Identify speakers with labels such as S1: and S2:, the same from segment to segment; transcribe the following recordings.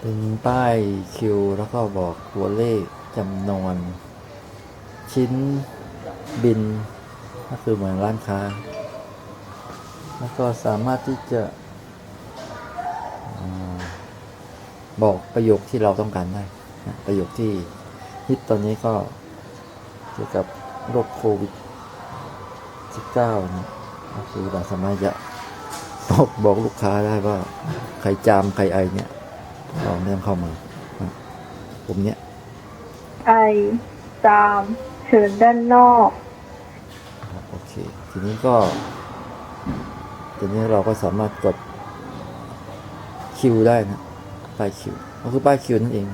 S1: เป็นป้ายคิวแล้วก็บอกตัวเลขจำนวน ชิ้นบิน ก็คือเหมือนร้านค้า แล้วก็สามารถที่จะอบอกประโยคที่เราต้องการได้ประโยคที่ฮิตตอนนี้ก็เกี่ยวกับโรคโควิด 19 นี่ก็คือเราสามารถจะ บอกบอกลูกค้าได้ว่า ใครจามใครไอเนี่ยเราเริ่มเข้ามานะผมเนี้ย
S2: ไอจามเชิญด้านนอก
S1: ครับโอเค ทีนี้ก็ ทีนี้เราก็สามารถกดคิวได้นะป้ายคิวก็คือป้ายคิวนั่นเอง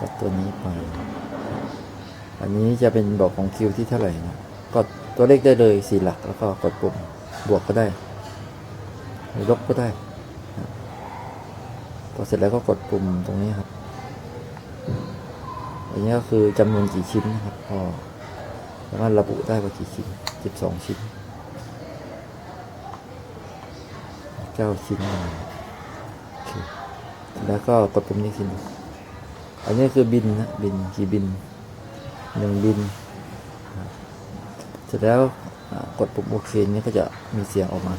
S1: กดตัวนี้ไป อันนี้จะเป็นบอกของคิวที่เท่าไหร่นะกดตัวเลขได้เลยสี่หลักแล้วก็กดปุ่มบวกก็ได้ หรือลบก็ได้พอเสร็จแล้วก็กดปุ่มตรงนี้ครับ อันนี้ก็คือจำนวนกี่ชิ้นนะครับ พอสามารถระบุได้ว่ากี่ชิ้น12ชิ้น9ชิ้นโอเคแล้วก็กดปุ่มนี้ทีหนึงอันนี้คือบินนะบินกี่บินหนึ่งบินเสร็จแล้วกดปุ่มโอเคนี้ก็จะมีเสียงออกมา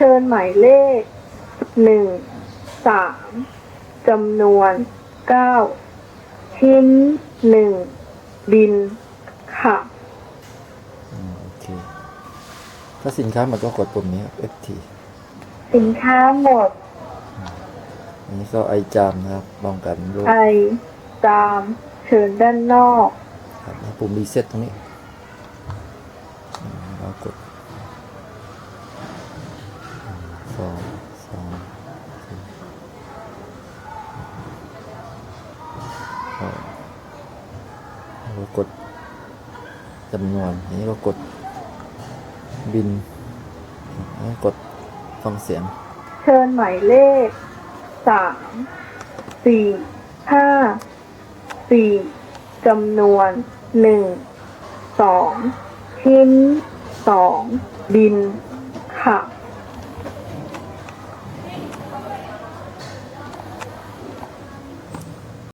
S2: เชิญหมายเลขหนึ่งสามจำนวนเก้าชิ้นหนึ่งบินค่ะ
S1: อืมโอเค ถ้าสินค้าหมดก็กดปุ่มนี้ครับ FT
S2: สินค้าหมด
S1: อันนี้ก็ไอจามนะครับป้องกันโรค
S2: ไอจามเชิญด้านนอก
S1: ครับแล้วปุ่มรีเซ็ตตรงนี้อืมเรากดหนึ่งสองสามสี่ห้า เรากดจำนวน อันนี้ก็กดบินอันนี้กดฟังเสียง
S2: เชิญหมายเลขสามสี่ห้าสี่จำนวนหนึ่งสองชิ้นสองบินค่ะ